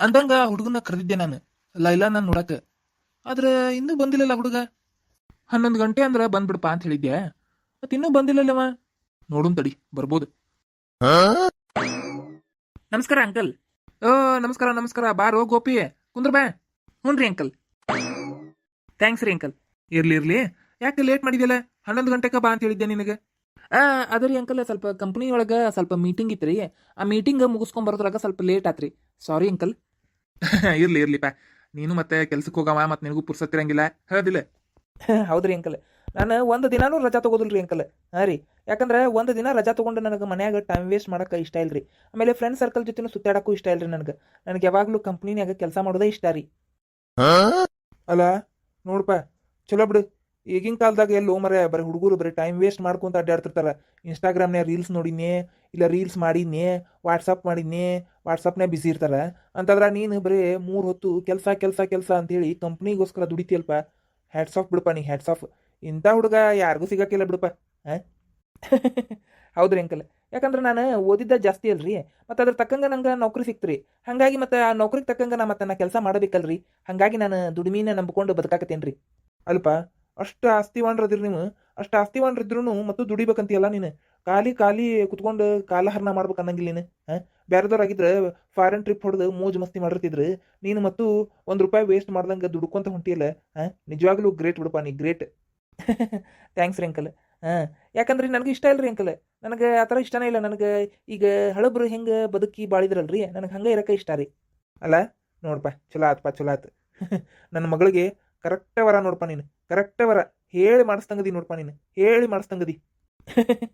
ಅಂದಂಗ ಹುಡುಗನ ಕರೆದಿದ್ದೆ ನಾನು ಲೈಲಾ ನಾನು ನೋಡಕ. ಆದ್ರೆ ಇನ್ನೂ ಬಂದಿಲ್ಲಲ್ಲ ಹುಡುಗ. ಹನ್ನೊಂದು ಗಂಟೆ ಅಂದ್ರ ಬಂದ್ಬಿಡಪ್ಪ ಅಂತ ಹೇಳಿದ್ದೆ. ಮತ್ ಇನ್ನೂ ಬಂದಿಲ್ಲಲ್ಲವ ನೋಡುನ್ ತಡಿ ಬರ್ಬೋದು. ನಮಸ್ಕಾರ ಅಂಕಲ್. ಓ ನಮಸ್ಕಾರ ನಮಸ್ಕಾರ. ಬಾರೋ ಗೋಪಿ. ಕುಂದ್ರ ಬಾ. ಹ್ಞೂ ಅಂಕಲ್. ಥ್ಯಾಂಕ್ಸ್ ರೀ ಅಂಕಲ್. ಇರ್ಲಿ ಇರ್ಲಿ. ಯಾಕೆ ಲೇಟ್ ಮಾಡಿದ್ಯಲ್ಲ? ಹನ್ನೊಂದು ಗಂಟೆಗೆ ಬಾ ಅಂತ ಹೇಳಿದ್ದೆ ನಿನಗೆ. ಆ ಅದ ರೀ ಅಂಕಲ್ ಸ್ವಲ್ಪ ಕಂಪ್ನಿ ಒಳಗೆ ಸ್ವಲ್ಪ ಮೀಟಿಂಗ್ ಇತ್ತು ರೀ ಆ ಮೀಟಿಂಗ್ ಮುಗಿಸ್ಕೊಂಡ್ ಬರೋದ್ರಾಗ ಸ್ವಲ್ಪ ಲೇಟ್ ಆತ್ರಿ. Sorry uncle. ಇರ್ಲಿ ಇರ್ಲಿ ಪಾ. ನೀನು ಮತ್ತೆ ಕೆಲ್ಸಕ್ಕೆ ಹೋಗವ ಮತ್ತೆ ನಿನಗೂ ಪುರ್ಸತ್ತಿರಂಗಿಲ್ಲ ಹೇಳದಿಲ್ಲ. ಹೌದ್ರಿ ಅಂಕಲ್. ನಾನು ಒಂದು ದಿನಾನೂ ರಜಾ ತಗೋದಿಲ್ರಿ ಅಂಕಲ್. ಹಾಂ ರೀ. ಯಾಕಂದ್ರೆ ಒಂದು ದಿನ ರಜಾ ತೊಗೊಂಡು ನನಗೆ ಮನ್ಯಾಗ ಟೈಮ್ ವೇಸ್ಟ್ ಮಾಡಕ್ಕೆ ಇಷ್ಟ ಇಲ್ರಿ. ಆಮೇಲೆ ಫ್ರೆಂಡ್ ಸರ್ಕಲ್ ಜೊತೆನೂ ಸುತ್ತಾಡಕ್ಕೂ ಇಷ್ಟ ಇಲ್ರಿ ನನಗೆ. ನನಗೆ ಯಾವಾಗಲೂ ಕಂಪ್ನಿನ್ಯಾಗ ಕೆಲಸ ಮಾಡೋದೇ ಇಷ್ಟ ರೀ. ಅಲ್ಲ ನೋಡಪ್ಪ ಚಲೋ ಬಿಡು. ಈಗಿನ ಕಾಲದಾಗ ಎಲ್ಲೋ ಮರ ಬರೀ ಹುಡುಗರು ಬರೀ ಟೈಮ್ ವೇಸ್ಟ್ ಮಾಡ್ಕೊಂತ ಅಡ್ಡಾಡ್ತಿರ್ತಾರೆ ಇನ್ಸ್ಟಾಗ್ರಾಮ್ನ್ಯಾಗ ರೀಲ್ಸ್ ನೋಡಿನೇ ಇಲ್ಲ ರೀಲ್ಸ್ ಮಾಡಿನೇ ವಾಟ್ಸಪ್ ಮಾಡಿನೇ ವಾಟ್ಸಪ್ನೇ ಬಿಸಿ ಇರ್ತಾರೆ. ಅಂತಂದ್ರೆ ನೀನು ಬರೀ ಮೂರು ಹೊತ್ತು ಕೆಲಸ ಕೆಲಸ ಕೆಲಸ ಅಂತೇಳಿ ಕಂಪ್ನಿಗೋಸ್ಕರ ದುಡಿತಿಯಲ್ಪ. ಹ್ಯಾಟ್ಸ್ ಆಫ್ ಬಿಡಪ್ಪ ನೀ ಹ್ಯಾಟ್ಸ್ ಆಫ್ ಇಂಥ ಹುಡುಗ ಯಾರಿಗೂ ಸಿಗಕ್ಕಿಲ್ಲ ಬಿಡಪ್ಪ ಹಾಂ ಹೌದ್ರಿ ಅಂಕಲ್. ಯಾಕಂದ್ರೆ ನಾನು ಓದಿದ್ದ ಜಾಸ್ತಿ ಅಲ್ರಿ. ಮತ್ತು ಅದ್ರ ತಕ್ಕಂಗೆ ನಂಗೆ ನೌಕರಿ ಸಿಕ್ತ್ರಿ. ಹಾಗಾಗಿ ಮತ್ತು ಆ ನೌಕರಿಗೆ ತಕ್ಕಂಗೆ ನಾ ಮತ್ತೆ ನಾ ಕೆಲಸ ಮಾಡಬೇಕಲ್ರಿ. ಹಾಗಾಗಿ ನಾನು ದುಡಿಮೀನ ನಂಬ್ಕೊಂಡು ಬದುಕಾಕತ್ತೇನ್ರಿ. ಅಲ್ಪ ಅಷ್ಟು ಆಸ್ತಿವಾನ್ರದಿರಿ ನೀವು, ಅಷ್ಟು ಆಸ್ತಿವಾನ್ರಿದ್ರು ಮತ್ತು ದುಡಿಬೇಕಂತೀಯಲ್ಲ ನೀನು. ಖಾಲಿ ಖಾಲಿ ಕುತ್ಕೊಂಡು ಕಾಲಹರಣ ಮಾಡ್ಬೇಕು ಅನ್ನಂಗಿಲ್ಲ ನೀನು, ಹಾಂ? ಬೇರೆದವ್ರಾಗಿದ್ರೆ ಫಾರಿನ್ ಟ್ರಿಪ್ ಹೊಡೆದು ಮೋಜು ಮಸ್ತಿ ಮಾಡಿರ್ತಿದ್ರು, ನೀನು ಮತ್ತು ಒಂದು ರೂಪಾಯಿ ವೇಸ್ಟ್ ಮಾಡ್ದಂಗೆ ದುಡ್ಕೊಂತ ಹೊಂಟಿಯಲ್ಲ, ಹಾಂ? ನಿಜವಾಗ್ಲೂ ಗ್ರೇಟ್ ಬಿಡಪ್ಪ ನೀ ಗ್ರೇಟ್ ಥ್ಯಾಂಕ್ಸ್ ರೀ ಅಂಕಲ್, ಹಾಂ? ಯಾಕಂದ್ರೆ ನನಗೆ ಇಷ್ಟ ಇಲ್ಲ ರೀ ಅಂಕಲ್, ನನಗೆ ಆ ಥರ ಇಷ್ಟನೇ ಇಲ್ಲ, ನನಗೆ ಈಗ ಹಳಬ್ರು ಹೆಂಗೆ ಬದುಕಿ ಬಾಳಿದ್ರಲ್ರಿ, ನನಗೆ ಹಂಗೆ ಇರಕ್ಕೆ ಇಷ್ಟ ರೀ. ಅಲ್ಲ ನೋಡಪ್ಪ ಚಲೋ ಆತ್ಪ, ಚಲೋ ಆತು. ನನ್ನ ಮಗಳಿಗೆ ಕರೆಕ್ಟ್ ವರ ನೋಡಪ್ಪ ನೀನು. ಕರೆಕ್ಟ ಅವರ. ಹೇಳಿ ಮಾಡಿಸ್ತಂಗದಿ ನೋಡ್ಪ ನೀನು. ಹೇಳಿ ಮಾಡಿಸ್ತಂಗದಿ.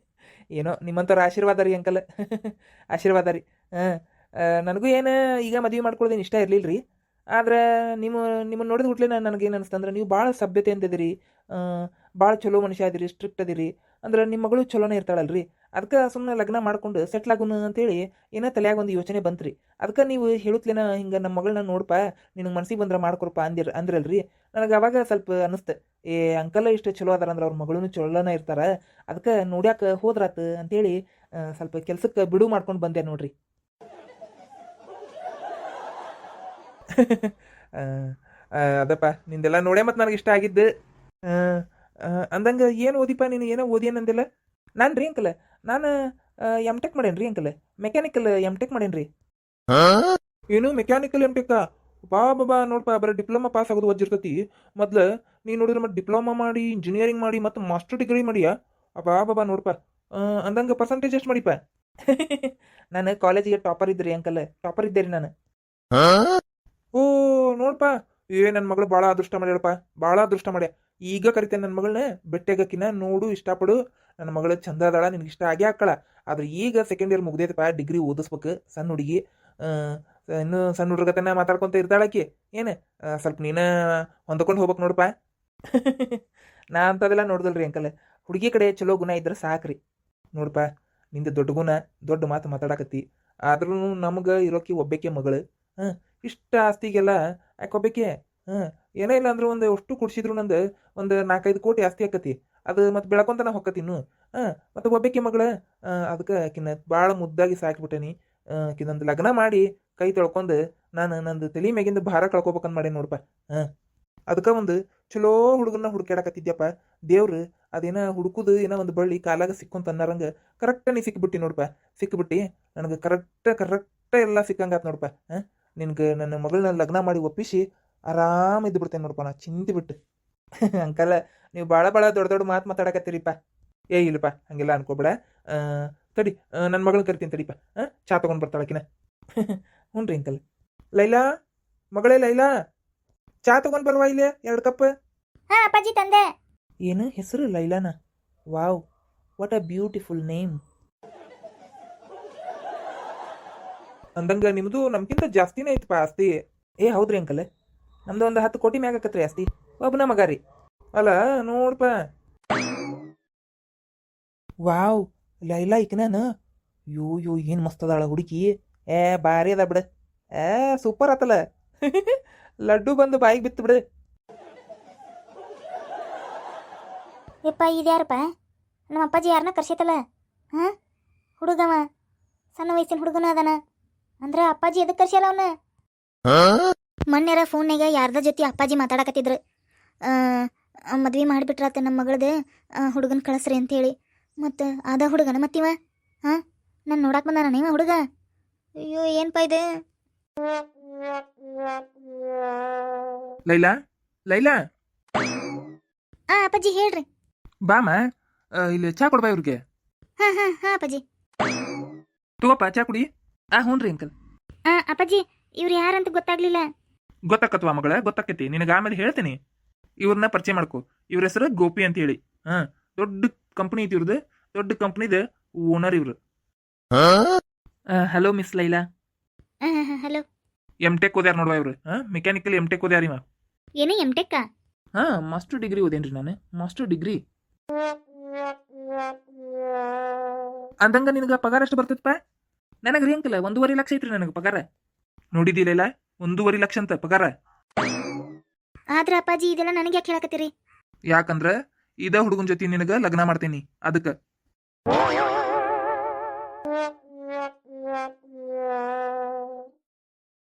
ಏನೋ ನಿಮ್ಮಂಥವ್ರ ಆಶೀರ್ವಾದ ರೀ ಅಂಕಲ್. ಆಶೀರ್ವಾದ ರೀ. ಹಾಂ. ನನಗೂ ಏನು ಈಗ ಮದುವೆ ಮಾಡ್ಕೊಳ್ಳೋದೇನು ಇಷ್ಟ ಇರಲಿಲ್ಲ ರೀ ಆದ್ರೆ ನಿಮ್ಮ ನಿಮ್ಮನ್ನು ನೋಡಿದ ಹುಟ್ಲೆ ನನಗೇನು ಅನಿಸ್ತಂದ್ರೆ ನೀವು ಭಾಳ ಸಭ್ಯತೆ ಅಂತಿದ್ದೀರಿ ಭಾಳ ಚಲೋ ಮನುಷ್ಯ ಅದಿರಿ ಸ್ಟ್ರಿಕ್ಟ್ ಅದಿರಿ ಅಂದ್ರೆ ನಿಮ್ಮ ಮಗಳು ಚಲೋನೇ ಇರ್ತಾಳಲ್ರಿ. ಅದಕ್ಕೆ ಸುಮ್ಮನೆ ಲಗ್ನ ಮಾಡ್ಕೊಂಡು ಸೆಟ್ಲ್ ಆಗುನು ಅಂತೇಳಿ ಏನೋ ತಲೆಯಾಗ ಒಂದು ಯೋಚನೆ ಬಂತ್ರಿ. ಅದಕ್ಕೆ ನೀವು ಹೇಳುತ್ತಲೇನ ಹಿಂಗೆ ನಮ್ಮ ಮಗಳನ್ನ ನೋಡಪ್ಪ ನಿನಗೆ ಮನಸ್ಸಿಗೆ ಬಂದ್ರೆ ಮಾಡ್ಕೊಡಪ್ಪ ಅಂದಿರ್, ಅಂದ್ರಲ್ರಿ. ನನಗೆ ಅವಾಗ ಸ್ವಲ್ಪ ಅನಿಸ್ತು. ಏ, ಅಂಕಲ್ ಇಷ್ಟು ಚಲೋ ಅದಾರ ಅಂದ್ರೆ ಅವ್ರ ಮಗಳೂ ಚಲೋನ ಇರ್ತಾರೆ. ಅದಕ್ಕೆ ನೋಡ್ಯಾಕೆ ಹೋದ್ರಾತು ಅಂತೇಳಿ ಸ್ವಲ್ಪ ಕೆಲಸಕ್ಕೆ ಬಿಡು ಮಾಡ್ಕೊಂಡು ಬಂದೆ ನೋಡ್ರಿ. ಅದಪ್ಪ, ನಿಂದೆಲ್ಲ ನೋಡೇ ಮತ್ತು ನನಗೆ ಇಷ್ಟ ಆಗಿದ್ದು. ಅಂದಂಗೆ ಏನು ಓದಿಪ್ಪ ನೀನು? ಏನೋ ಓದಿಯೇನಂದಿಲ್ಲ ನಾನು ರೀ ಅಂಕಲ್ ನಾನು ಎಂ ಟೆಕ್ ಮಾಡೇನಿ ರೀ ಅಂಕಲ್. ಮೆಕ್ಯಾನಿಕಲ್ ಎಂ ಟೆಕ್ ಮಾಡೇನಿ ರೀ. ಏನು ಮೆಕ್ಯಾನಿಕಲ್ ಎಂ ಟೆಕ್ಕ ಬಾ ಬಾಬಾ ನೋಡಪ್ಪ ಬರೀ ಡಿಪ್ಲೊಮಾ ಪಾಸ್ ಆಗೋದು ವಜ್ಜಿರ್ತೈತಿ ಮೊದ್ಲು ನೀನು ನೋಡಿದ್ರೆ ಮತ್ತೆ ಡಿಪ್ಲೊಮಾ ಮಾಡಿ ಇಂಜಿನಿಯರಿಂಗ್ ಮಾಡಿ ಮತ್ತು ಮಾಸ್ಟರ್ ಡಿಗ್ರಿ ಮಾಡಿಯಾ? ಬಾ ಬಾಬಾ ನೋಡಪ್ಪ ಅಂದಂಗೆ ಪರ್ಸಂಟೇಜ್ ಎಷ್ಟು ಮಾಡಿಪ್ಪ? ನಾನು ಕಾಲೇಜಿಗೆ ಟಾಪರ್ ಇದ್ರಿ ಅಂಕಲ್. ಟಾಪರ್ ಇದ್ದೆ ರೀ ನಾನು. ಓ ನೋಡಪ್ಪ ಏ ನನ್ನ ಮಗಳು ಭಾಳ ಅದೃಷ್ಟ ಮಾಡ್ಯಾಳಪ್ಪ. ಭಾಳ ಅದೃಷ್ಟ ಮಾಡ್ಯ. ಈಗ ಕರಿತೇನೆ ನನ್ನ ಮಗಳನ್ನ ಬೆಟ್ಟೆಗಕ್ಕಿನ ನೋಡು ಇಷ್ಟಪಡು. ನನ್ನ ಮಗಳು ಚಂದ ಅದಾಳ ನಿನಗೆ ಇಷ್ಟ ಆಗೇ ಹಾಕಳ ಆದ್ರೆ ಈಗ ಸೆಕೆಂಡ್ ಇಯರ್ ಮುಗ್ದೈತಪ್ಪ ಡಿಗ್ರಿ ಓದಿಸ್ಬೇಕು ಸಣ್ಣ ಹುಡುಗಿ. ಇನ್ನು ಸಣ್ಣ ಹುಡುಗತನ ಮಾತಾಡ್ಕೊಂತ ಇರ್ತಾಳಕಿ ಏನು? ಸ್ವಲ್ಪ ನೀನ ಹೊಂದ್ಕೊಂಡು ಹೋಗ್ಬೇಕು ನೋಡಪ್ಪ. ನಾ ಅಂತದೆಲ್ಲ ನೋಡ್ದಲ್ರಿ ಅಂಕಲ್. ಹುಡುಗಿ ಕಡೆ ಚಲೋ ಗುಣ ಇದ್ರೆ ಸಾಕ್ರಿ. ನೋಡಪ್ಪ ನಿಂದ ದೊಡ್ಡ ಗುಣ ದೊಡ್ಡ ಮಾತು ಮಾತಾಡಕತ್ತಿ. ಆದ್ರೂ ನಮ್ಗೆ ಇರೋಕೆ ಒಬ್ಬಕ್ಕೆ ಮಗಳು. ಹಾಂ ಇಷ್ಟ ಆಸ್ತಿಗೆಲ್ಲ ಯಾಕೆ ಒಬ್ಬಾಕೆ? ಹಾಂ ಏನೇ ಇಲ್ಲ ಅಂದ್ರೆ ಒಂದು ಅಷ್ಟು ಕುಡ್ಸಿದ್ರು ನಂದು ಒಂದು ನಾಲ್ಕೈದು ಕೋಟಿ ಆಸ್ತಿ ಆಕತಿ. ಅದು ಮತ್ತೆ ಬೆಳಕೊಂತನ ನಾ ಹೊಕ್ಕತಿ ಇನ್ನು. ಹಾಂ ಮತ್ತು ಒಬ್ಬಾಕೆ ಮಗಳ ಅದಕ್ಕೆ ಆಕಿನ ಭಾಳ ಮುದ್ದಾಗಿ ಸಾಕಿಬಿಟ್ಟೇನಿ. ಆಕಿನೊಂದು ಲಗ್ನ ಮಾಡಿ ಕೈ ತೊಳ್ಕೊಂಡು ನಾನು ನಂದು ತಲೆ ಮ್ಯಾಗಿಂದ ಭಾರ ಕಳ್ಕೊಬೇಕಂತ ಮಾಡೇನಿ ನೋಡಪ್ಪ ಹಾಂ ಅದಕ್ಕೆ ಒಂದು ಚಲೋ ಹುಡುಗನ ಹುಡುಕ್ಯಾಡಕತ್ತಿದ್ಯಪ್ಪ. ದೇವ್ರು ಅದೇನ ಹುಡುಕುದು ಏನೋ ಒಂದು ಬಳ್ಳಿ ಕಾಲಾಗ ಸಿಕ್ಕೊಂತ ಅನ್ನರಂಗೆ ಕರೆಕ್ಟ್ ನೀ ಸಿಕ್ಬಿಟ್ಟಿ ನೋಡಪ್ಪ ಸಿಕ್ಕಿಬಿಟ್ಟು ನನಗೆ ಕರೆಕ್ಟ್ ಕರೆಕ್ಟ್ ಎಲ್ಲ ಸಿಕ್ಕಂಗಾತ್ ನೋಡಪ್ಪ ಹಾಂ ನಿನ್ಗೆ ನನ್ನ ಮಗಳನ್ನ ಲಗ್ನ ಮಾಡಿ ಒಪ್ಪಿಸಿ ಆರಾಮ ಇದ್ಬಿಡ್ತೇನೆ ನೋಡಪ್ಪ ನಾ ಚಿಂತಿ ಬಿಟ್ಟು. ಅಂಕಲ್ ನೀವು ಭಾಳ ಭಾಳ ದೊಡ್ಡ ದೊಡ್ಡ ಮಾತು ಮಾತಾಡಕತ್ತೀರಿಪ್ಪ. ಏ ಇಲ್ಲಪ್ಪ ಹಂಗೆಲ್ಲ ಅನ್ಕೋಬೇಡ. ತಡಿ ನನ್ನ ಮಗಳನ್ನ ಕರಿತೀನಿ ತಡಿಪ್ಪ. ಹಾಂ ಚಾ ತೊಗೊಂಡು ಬರ್ತಾಳಕಿನ ಹ್ಞೂ ರೀ ಅಂಕಲ್. ಲೈಲಾ ಮಗಳೇ ಲೈಲಾ ಚಾ ತೊಗೊಂಡು ಬರುವ ಇಲ್ಲೇ ಎರಡು ಕಪ್? ಹಾ ಅಪ್ಪಾಜಿ ತಂದೆ. ಏನು ಹೆಸರು ಲೈಲಾನ? Wow what a beautiful name ಅಂದಂಗ ನಿಮ್ದು ನಮ್ಗಿಂತ ಜಾಸ್ತಿನೇ ಐತಪ್ಪ ಆಸ್ತಿ. ಏ ಹೌದ್ರಿ ಅಂಕಲ್. ನಮ್ದು ಒಂದು ಹತ್ತು ಕೋಟಿ ಮ್ಯಾಗ ಆಕತ್ರಿ ಆಸ್ತಿ. ಒಬ್ಬನ ಮಗ ರೀ. ಅಲ್ಲ ನೋಡ್ಪ. ವಾವ್ ಲೈಲಾ ಈಕನಾನ? ಯೋ ಯೋ ಏನು ಮಸ್ತ್ ಅದಾಳ ಹುಡುಗಿ ಏ ಭಾರಿ ಅದ ಬಿಡ. ಏ ಸೂಪರ್ ಆತಲ್ಲ. ಲಡ್ಡು ಬಂದು ಬಾಯಿಗೆ ಬಿತ್ತು ಬಿಡು. ಯಪ್ಪ ಇದ್ಯಾರಪ್ಪ ನಮ್ಮ ಅಪ್ಪಾಜಿ ಯಾರನ್ನ ಕರ್ಸೈತಲ್ಲ? ಹಾಂ? ಹುಡುಗವ. ಸಣ್ಣ ವಯಸ್ಸಿನ ಹುಡುಗನ ಅದನ. ಅಂದ್ರೆ ಅಪ್ಪಾಜಿ ಎದಕ್ಕೆ ಕರ್ಸ್ಯಾಲ ಅವನ? ಮೊನ್ನೆರ ಫೋನ್ಯಾಗ ಯಾರ್ದ ಜೊತೆ ಅಪ್ಪಾಜಿ ಮಾತಾಡಕತ್ತಿದ್ರು. ಮದ್ವೆ ಮಾಡಿಬಿಟ್ರಾತ ನಮ್ಮ ಮಗಳದ. ಹುಡುಗನ ಕಳಿಸ್ರಿ ಅಂತೇಳಿ. ಮತ್ತು ಅದ ಹುಡುಗನ ಮತ್ತಿವ? ಹಾಂ ನಾನು ನೋಡಕ್ಕೆ ಬಂದಾನ ನೀವ ಹುಡುಗ? ಅಯ್ಯೋ ಏನಪ್ಪ ಇದು? ಲೈಲಾ ಲೈಲಾ. ಆ ಅಪ್ಪಾಜಿ ಹೇಳ್ರಿ. ಬಾಮ ಇಲ್ಲಿ ಚಾ ಕೊಡ್ಬಾ ಇವ್ರಿಗೆ. ಹಾಂ ಹಾಂ ಹಾಂ ಅಪ್ಪಾಜಿ. ತಗೋಪ್ಪ ಚಾ ಕುಡಿ. ಆ ಹ್ಞೂ ಅಂಕಲ್. ಆ ಅಪ್ಪಾಜಿ ಇವ್ರು ಯಾರಂತ ಗೊತ್ತಾಗ್ಲಿಲ್ಲ. ಗೊತ್ತಾಕತ್ವಾ ಮಗಳ? ಗೊತ್ತಾಕೈತಿ. ನಿನಗೆ ಆಮೇಲೆ ಹೇಳ್ತೀನಿ. ಇವ್ರನ್ನ ಪರಿಚಯ ಮಾಡ್ಕೊ. ಇವ್ರ ಹೆಸರು ಗೋಪಿ ಅಂತ ಹೇಳಿ ಹಾ. ದೊಡ್ಡ ಕಂಪ್ನಿ ಐತಿ ಇವ್ರದ್ದು ದೊಡ್ಡ ಕಂಪ್ನಿದ ಓನರ್ ಇವ್ರು. Hello miss Laila. Hello M tech ಓದ್ಯಾರ ನೋಡ್ವಾ ಇವ್ರು? ಹಾ? ಮೆಕ್ಯಾನಿಕಲ್ ಎಂ ಟೆಕ್ ಓದ್ಯಾರ ಇವ? ಏನೇ ಎಂ ಟೆಕ್ಕ ಹಾ ಮಾಸ್ಟರ್ ಡಿಗ್ರಿ ಓದೇನ್ರಿ ನಾನು. ಮಾಸ್ಟರ್ ಡಿಗ್ರಿ ಅಂದಂಗ ನಿನಗ ಪಗಾರ ಎಷ್ಟು ಬರ್ತೈತಪ್ಪ? ನನಗೆ ರೀ ಇಲ್ಲ ಒಂದೂವರೆ ಲಕ್ಷ ಐತ್ರಿ ನನಗೆ ಪಗಾರ. ನೋಡಿದಿಲ್ಲ ಒಂದೂವರೆ ಲಕ್ಷ ಅಂತ ಪಗಾರ? ಆದ್ರ ಅಪ್ಪಾಜಿ ಇದೆಲ್ಲ ನನಗೆ ಯಾಕೆ ಹೇಳಕತ್ತೀರಿ ಯಾಕಂದ್ರ ಇದ ಹುಡುಗನ ಜೊತೆ ನಿನಗ ಲಗ್ನ ಮಾಡ್ತೀನಿ ಅದಕ್ಕೆ.